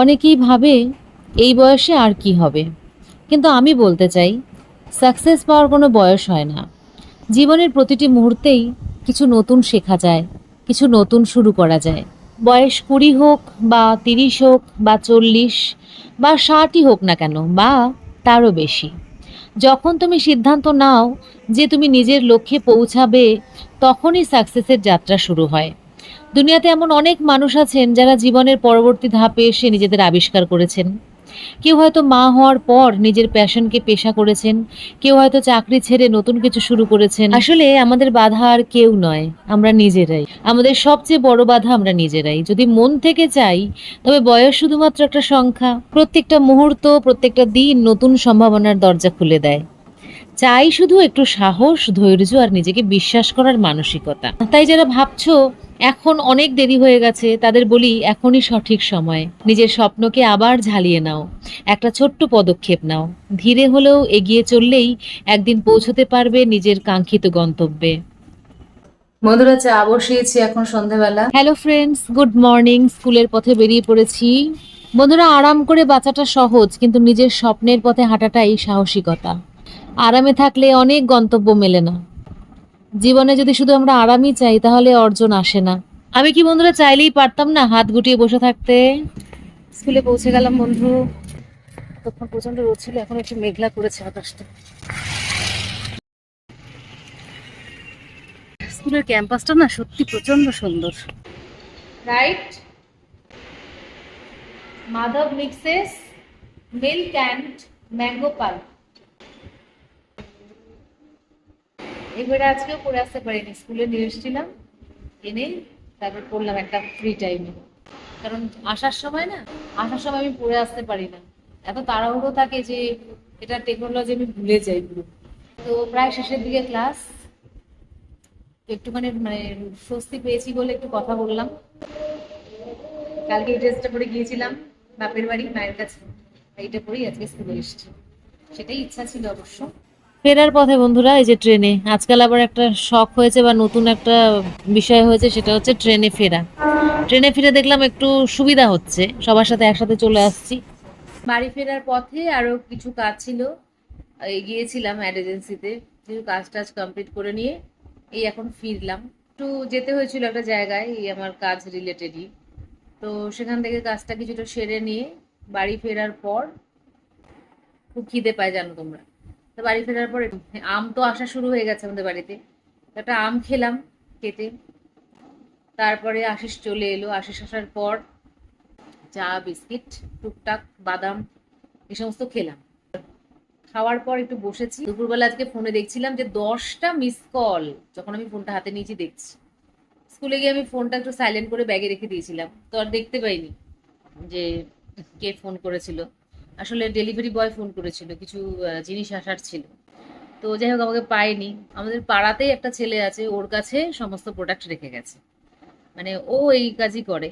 অনেকেই ভাবে এই বয়সে আর কি হবে। কিন্তু আমি বলতে চাই সাকসেস পাওয়ার কোনো বয়স হয় না। জীবনের প্রতিটি মুহূর্তেই কিছু নতুন শেখা যায়, কিছু নতুন শুরু করা যায়। বয়স কুড়ি হোক বা তিরিশ হোক বা চল্লিশ বা ষাটই হোক না কেন, বা তারও বেশি। যখন তুমি সিদ্ধান্ত নাও যে তুমি নিজের লক্ষ্যে পৌঁছাবে, তখনই সাকসেসের যাত্রা শুরু হয়। দুনিয়াতে এমন অনেক মানুষ আছেন যারা জীবনের পরবর্তী ধাপে এসে নিজেদের আবিষ্কার করেছেন। কেউ হয়তো মা হওয়ার পর নিজের প্যাশনকে পেশা করেছেন, কেউ হয়তো চাকরি ছেড়ে নতুন কিছু শুরু করেছেন। আসলে আমাদের বাধা আর কেউ নয়, আমরা নিজেরাই। আমাদের সবচেয়ে বড় বাধা আমরা নিজেরাই। যদি মন থেকে চাই, তবে বয়স শুধুমাত্র একটা সংখ্যা। প্রত্যেকটা মুহূর্ত, প্রত্যেকটা দিন নতুন সম্ভাবনার দরজা খুলে দেয়। চাই শুধু একটু সাহস ধৈর্য আর নিজেকে বিশ্বাস করার মানসিকতা। তাই যারা ভাবছ এখন অনেক দেরি হয়ে গেছে তাদের বলি এখনই সঠিক সময়। নিজের স্বপ্নকে আবার ঝালিয়ে নাও। একটা ছোট্ট পদক্ষেপ নাও। ধীরে হলেও এগিয়ে চললেই একদিন পৌঁছতে পারবে নিজের কাঙ্ক্ষিত গন্তব্যে। বন্ধুরা চা বসিয়েছি এখন সন্ধেবেলা। হ্যালো ফ্রেন্ডস গুড মর্নিং স্কুলের পথে বেরিয়ে পড়েছি। বন্ধুরা আরাম করে বাঁচাটা সহজ কিন্তু নিজের স্বপ্নের পথে হাঁটাটাই সাহসিকতা। আরামে থাকলে অনেক গন্তব্য মেলে না। জীবনে যদি শুধু আমরা আরামই চাই তাহলে অর্জন আসে না। আমি কি বন্ধুরা চাইলেই পারতাম না হাত গুটিয়ে বসে থাকতে? স্কুলে পৌঁছে গেলাম বন্ধু। তখন প্রচণ্ড রোদ ছিল এখন একটু মেঘলা করেছে আকাশটা। স্কুলের ক্যাম্পাসটা না সত্যি প্রচণ্ড সুন্দর। Right Madhav mixes milk and mango pulp এবারে আজকেও পড়ে আসতে পারিনি, স্কুলে নিয়ে এসেছিলাম, এনে তারপর পড়লাম একটা ফ্রি টাইমে কারণ আসার সময় না, আসার সময় আমি পড়ে আসতে পারি না। এত তাড়াহুড়ো থাকে যে এটা টেকনোলজি আমি ভুলে যাই। পুরো তো প্রায় শেষের দিকে ক্লাস একটুখানি মানে স্বস্তি পেয়েছি বলে একটু কথা বললাম। কালকে এই ড্রেসটা পরে গিয়েছিলাম, বাপের বাড়ি, মায়ের কাছে। এইটা পরেই আজকে স্কুলে এসেছি। সেটাই ইচ্ছা ছিল অবশ্য। ফেরার পথে বন্ধুরা, এই যে ট্রেনে। আজকাল আবার একটা শখ হয়েছে বা নতুন একটা বিষয় হয়েছে, সেটা হচ্ছে ট্রেনে ফেরা। ট্রেনে ফিরে দেখলাম একটু সুবিধা হচ্ছে। সবার সাথে একসাথে চলে আসছি। বাড়ি ফেরার পথে আরও কিছু কাজ ছিল। গিয়েছিলাম অ্যাড এজেন্সিতে কিছু কাজ টাজ কমপ্লিট করে নিয়ে এই এখন ফিরলাম। একটু যেতে হয়েছিল একটা জায়গায়, এই আমার কাজ রিলেটেডই তো সেখান থেকে কাজটা কিছুটা সেরে নিয়ে বাড়ি ফেরার পর খুব খিদে পায়, জানো তোমরা। বাড়ি ফেরার পরে আম তো আসা শুরু হয়ে গেছে আমাদের বাড়িতে। একটা আম খেলাম, কেটে। তারপরে আশিস চলে এলো। আশিস আসার পর চা, বিস্কিট, টুকটাক বাদাম, এ সমস্ত খেলাম। খাওয়ার পর একটু বসেছি। দুপুরবেলা আজকে ফোনে দেখছিলাম যে দশটা মিস কল যখন আমি ফোনটা হাতে নিয়েছি দেখছি। স্কুলে গিয়ে আমি ফোনটা একটু সাইলেন্ট করে ব্যাগে রেখে দিয়েছিলাম। তো আর দেখতে পাইনি যে কে ফোন করেছিল। আসলে ডেলিভারি বয় ফোন করেছিল, কিছু জিনিস আসার ছিল। তো যাই হোক, আমাকে পায়নি। আমাদের পাড়াতেই একটা ছেলে আছে, ওর কাছে সমস্ত প্রোডাক্ট রেখে গেছে। মানে ও এই কাজই করে।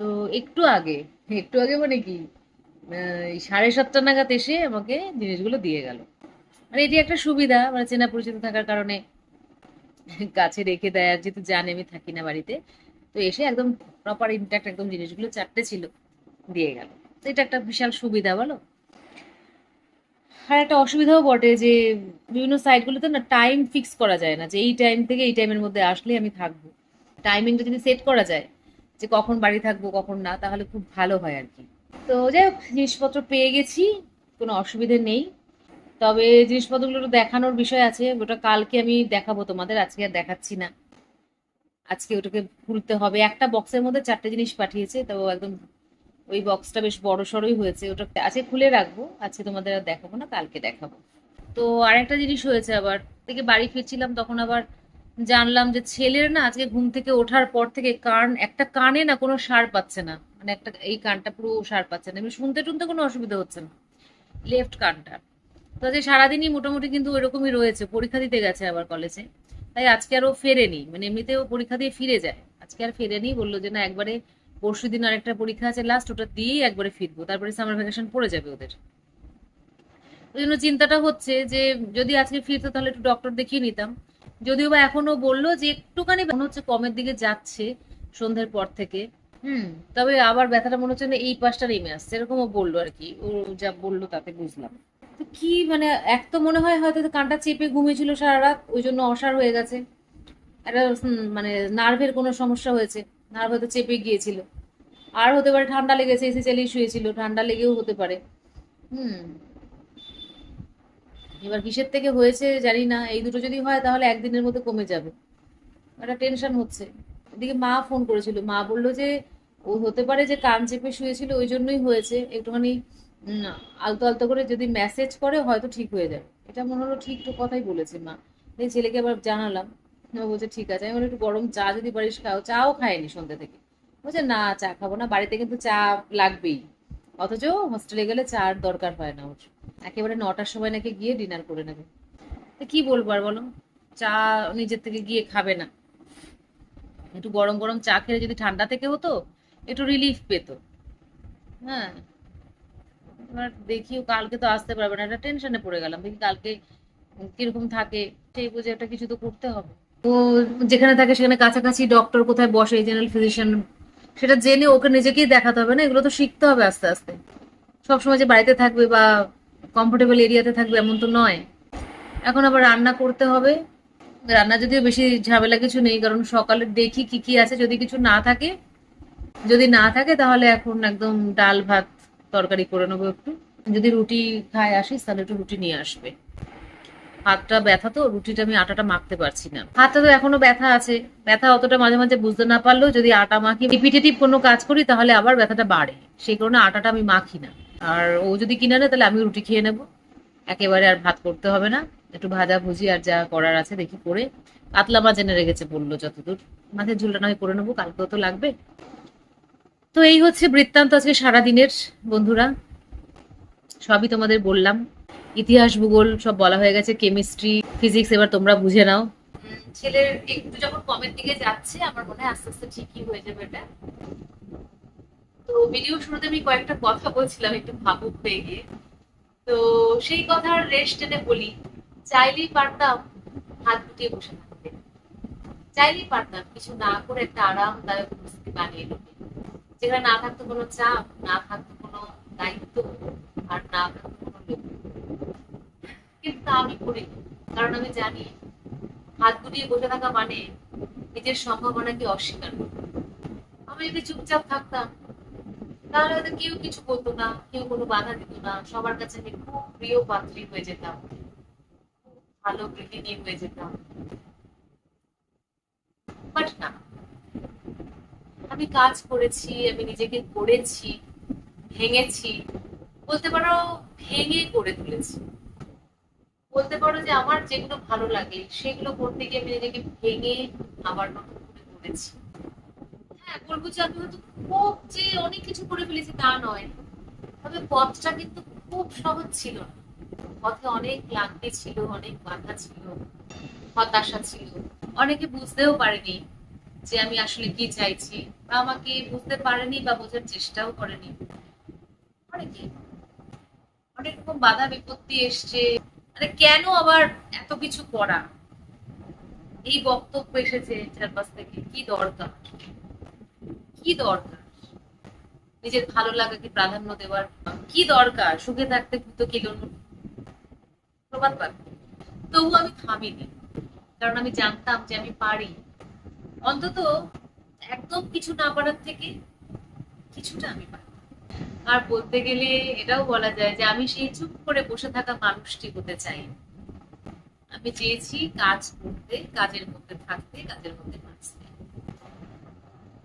তো একটু আগে একটু আগে মানে কি সাড়ে সাতটা নাগাদ এসে আমাকে জিনিসগুলো দিয়ে গেল। মানে এটি একটা সুবিধা মানে চেনা পরিচিত থাকার কারণে কাছে রেখে দেয়, আর যেহেতু জানে আমি থাকি না বাড়িতে, তো এসে একদম প্রপার ইনট্যাক্ট একদম জিনিসগুলো চারটে ছিল, দিয়ে গেল। এটা একটা বিশাল সুবিধা, বলো? আর একটা অসুবিধাও বটে যে বিভিন্ন সাইটগুলোতে না টাইম ফিক্স করা যায় না, যে এই টাইম থেকে এই টাইমের মধ্যে আসলে আমি থাকব। টাইমিংটা যদি সেট করা যায়, যে কখন বাড়ি থাকব, কখন না, তাহলে খুব ভালো হয় আর কি। তো যাই হোক, জিনিসপত্র পেয়ে গেছি, কোনো অসুবিধে নেই। তবে জিনিসপত্রগুলো দেখানোর বিষয় আছে, ওটা কালকে আমি দেখাবো তোমাদের, আজকে আর দেখাচ্ছি না। আজকে ওটাকে খুলতে হবে। একটা বক্সের মধ্যে চারটে জিনিস পাঠিয়েছে, তো একদম ওই বক্সটা বেশ বড় সড়ই হয়েছে, ওটা আজকে খুলে রাখব আজকে তোমাদের আর দেখাবো না, কালকে দেখাবো। তো আরেকটা জিনিস হয়েছে আবার, থেকে বাড়ি ফিরছিলাম তখন আবার জানলাম যে ছেলের না আজকে ঘুম থেকে ওঠার পর থেকে কান, একটা কানে না কোনো সার পাচ্ছে না মানে একটা এই কানটা পুরো সার পাচ্ছে না এমনি শুনতে টুনতে কোনো অসুবিধা হচ্ছে না লেফট কানটা। তো আজকে সারাদিনই মোটামুটি কিন্তু ওইরকমই রয়েছে, পরীক্ষা দিতে গেছে আবার কলেজে তাই আজকে আর ও ফেরেনি মানে এমনিতেও পরীক্ষা দিয়ে ফিরে যায়, আজকে আর ফেরেনি, বলল যে না একবারে পরশু দিন আরেকটা পরীক্ষা আছে লাস্ট ওটা দিয়েই একবারে ফিরবো, তারপরে সামার ভ্যাকেশন পড়ে যাবে ওদের। ওই জন্য চিন্তাটা হচ্ছে যে, যদি আজকে ফিরতো তাহলে একটু ডক্টর দেখিয়ে নিতাম। যদিও বা এখনও বলল যে একটুখানি মনে হচ্ছে কমের দিকে যাচ্ছে সন্ধ্যের পর থেকে, হুম, তবে আবার ব্যথাটা মনে হচ্ছে না এই পাশটা নেমে আসছে, এরকমও বলল আর কি, ও যা বলল তাতে বুঝলাম। তো কি মানে এক তো মনে হয় হয়তো কানটা চেপে ঘুমিয়েছিল সারা রাত, ওই জন্য অসার হয়ে গেছে। একটা মানে নার্ভের কোনো সমস্যা হয়েছে। নার্ভ হয়তো চেপে গিয়েছিল। আর হতে পারে ঠান্ডা লেগেছে এসি চালিয়ে শুয়েছিল, ঠান্ডা লেগেও হতে পারে। হুম। এবার কিসের থেকে হয়েছে জানি না, এই দুটো যদি হয় তাহলে একদিনের মধ্যে কমে যাবে। একটা টেনশন হচ্ছে। এদিকে মা ফোন করেছিল। মা বলল যে, ও হতে পারে যে কান চেপে শুয়েছিল, ওই জন্যই হয়েছে। একটুখানি আলতো আলতো করে যদি মেসেজ করে, হয়তো ঠিক হয়ে যাবে। এটা মনে হলো ঠিক তো কথাই বলেছে মা। ছেলেকে আবার জানালাম। ও বলছে, ঠিক আছে। আমি একটু গরম চা যদি পারিস খাও। চাও খায়নি সন্ধ্যা থেকে। বলছে, না, চা খাব না। বাড়িতে কিন্তু চা লাগবেই। অথচ হোস্টেলে গেলে চা আর দরকার হয় না ওর। একেবারে নটার সময় নাকি গিয়ে ডিনার করে নেবে। তো কি বলব আর বলো? চা নিজের থেকে গিয়ে খাবে না। একটু গরম গরম চা খেলে যদি ঠান্ডা থেকে হতো, একটু রিলিফ পেত। হ্যাঁ। এবার দেখিও কালকে তো আসতে পারবে না। একটা টেনশনে পড়ে গেলাম। দেখি কালকে কীরকম থাকে। সেই বুঝে একটা কিছু তো করতে হবে। ও যেখানে থাকে সেখানে কাছাকাছি ডক্টর কোথায় বসে জেনারেল ফিজিশিয়ান সেটা জেনে ওকে নিজেকেই দেখাতে হবে না, এগুলো তো শিখতে হবে আস্তে আস্তে। সবসময় যে বাড়িতে থাকবে বা কমফোর্টেবল এরিয়াতে থাকবে এমন তো নয়। এখন আবার রান্না করতে হবে। রান্না যদিও বেশি ঝামেলা কিছু নেই, কারণ সকালে দেখি কি কি আছে, যদি কিছু না থাকে, যদি না থাকে তাহলে এখন একদম ডাল ভাত তরকারি করে নেব একটু। যদি রুটি খায় আসিস তাহলে একটু রুটি নিয়ে আসবে। হাতটা ব্যথা তো, রুটিটা আমি আটাটা মাখতে পারছি না। হাতটা তো এখনও ব্যথা আছে। ব্যথা অতটা মাঝে মাঝে বুঝতে না পারলেও যদি আটা মাখি রিপিটেটিভ কোনো কাজ করি, তাহলে আবার ব্যথাটা বাড়ে। সেই কারণে আটাটা আমি মাখি না। আর ও যদি কিনে নেয়, তাহলে আমি রুটি খেয়ে নেব। একেবারে আর ভাত করতে হবে না। একটু ভাজা ভুজি আর যা করার আছে দেখি করে। কাতলা মাছ এনে রেখেছে বলল যতদূর। মাছের ঝুলটা নয় করে নেব, কালকেও তো লাগবে। তো এই হচ্ছে বৃত্তান্ত আজকে সারাদিনের, বন্ধুরা। সবই তোমাদের বললাম। ইতিহাস ভূগোল সব বলা হয়ে গেছে কেমিস্ট্রি ফিজিক্স এবার তোমরা বুঝে নাও। ছেলের একটু যখন কমের দিকে যাচ্ছে, আমার মনে হয় আস্তে আস্তে ঠিকই হয়ে যাবে এটা। তো ভিডিও শুরুতে আমি কয়েকটা কথা বলছিলাম, একটু ভাবুক হয়ে গিয়ে। তো সেই কথার রেস্ট এনে বলি চাইলেই পারতাম হাত গুটিয়ে বসে থাকতে। চাইলেই পারতাম কিছু না করে একটা আরামদায়ক পরিস্থিতি বানিয়ে নিতে। যেখানে না থাকতো কোনো চাপ, না থাকতো কোনো দায়িত্ব, আর না থাকতো আমি করিনি কারণ আমি জানি হাত গুটিয়ে বসে থাকা মানে নিজের সম্ভাবনাকে অস্বীকার করা। আমি যদি চুপচাপ থাকতাম, তাহলে হয়তো কেউ কিছু বলতো না, কেউ কোনো বাধা দিত না, সবার কাছে আমি খুব প্রিয় পাত্রী হয়ে যেতাম ভালো গৃহিণী হয়ে যেতাম বাট না, আমি কাজ করেছি, আমি নিজেকে করেছি ভেঙেছি, বলতে পারো ভেঙে করে তুলেছি বলতে পারো যে আমার যেগুলো ভালো লাগে, সেগুলো করতে গিয়ে আমি নিজেকে ভেঙে আবার নতুন করে করেছি। হ্যাঁ বলব যে আমি হয়তো খুব যে অনেক কিছু করে ফেলেছি তা নয়, তবে পথটা কিন্তু খুব সহজ ছিল। না পথে অনেক ক্লান্তি ছিল, অনেক বাধা ছিল, হতাশা ছিল। অনেকে বুঝতেও পারেনি যে আমি আসলে কি চাইছি বা আমাকে বুঝতে পারেনি বা বোঝার চেষ্টাও করেনি। অনেকে অনেক রকম বাধা বিপত্তি এসছে। আরে কেন আবার এত কিছু করা? এই বক্তব্য এসেছে চারপাশ থেকে। কি দরকার? কি দরকার? নিজের ভালো লাগাকে প্রাধান্য দেওয়ার কি দরকার? সুখে থাকতে ভূত কেলন প্রবাদ বাক্য তবু আমি থামিনি। কারণ আমি জানতাম যে আমি পারি। অন্তত একদম কিছু না পারার থেকে কিছুটা আমি পারি। আর বলতে গেলে এটাও বলা যায় যে আমি সেই চুপ করে বসে থাকা মানুষটি হতে চাই। আমি চেয়েছি কাজ করতে, কাজের মধ্যে থাকতে, কাজের মধ্যে বাঁচতে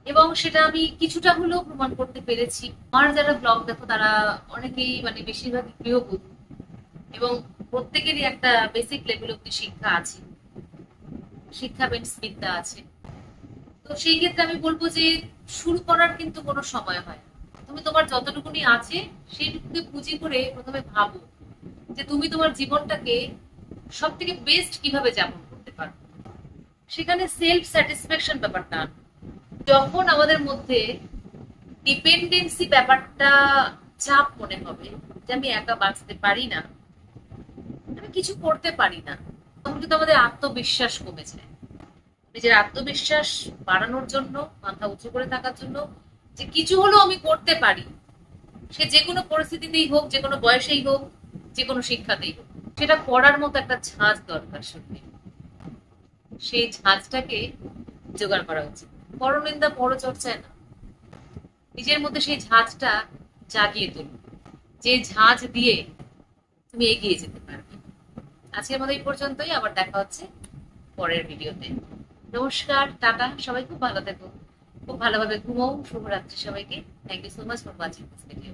এবং সেটা আমি কিছুটা হলেও প্রমাণ করতে পেরেছি। আমার যারা ব্লগ দেখো, তারা অনেকেই মানে বেশিরভাগই গৃহবধূ। এবং প্রত্যেকেরই একটা বেসিক লেভেল অব্দি শিক্ষা আছে। শিক্ষা বেন্স বিদ্যা আছে। তো সেই ক্ষেত্রে আমি বলব যে শুরু করার কিন্তু কোনো সময় হয়। তুমি তোমার যতটুকুনি আছে, সেইটুকুকে পুঁজি করে প্রথমে ভাবো যে তুমি তোমার জীবনটাকে সব থেকে বেস্ট কীভাবে যাপন করতে পারো সেখানে সেলফ স্যাটিসফ্যাকশন ব্যাপারটা। যখন আমাদের মধ্যে ডিপেন্ডেন্সি ব্যাপারটা চাপ মনে হবে যে আমি একা বাঁচতে পারি না, আমি কিছু করতে পারি না, তখন কিন্তু আমাদের আত্মবিশ্বাস কমে যায় নিজের আত্মবিশ্বাস বাড়ানোর জন্য, মাথা উঁচু করে থাকার জন্য যে কিছু হলেও আমি করতে পারি। সে যে কোনো পরিস্থিতিতেই হোক, যে কোনো বয়সেই হোক, যে কোনো শিক্ষাতেই হোক, সেটা করার মতো একটা ঝাঁজ দরকার সত্যি। সেই ঝাঁজটাকে জোগাড় করা উচিত। পরনিন্দা পরচর্চায় না। নিজের মধ্যে সেই ঝাঁজটা জাগিয়ে তুলুন। যে ঝাঁজ দিয়ে তুমি এগিয়ে যেতে পারবে। আজকের মতো এই পর্যন্তই। আবার দেখা হচ্ছে পরের ভিডিওতে। নমস্কার, টাটা। সবাই খুব ভালো থেকো। খুব ভালোভাবে ঘুমো। শুভরাত্রি সবাইকে। Thank you so much for watching this video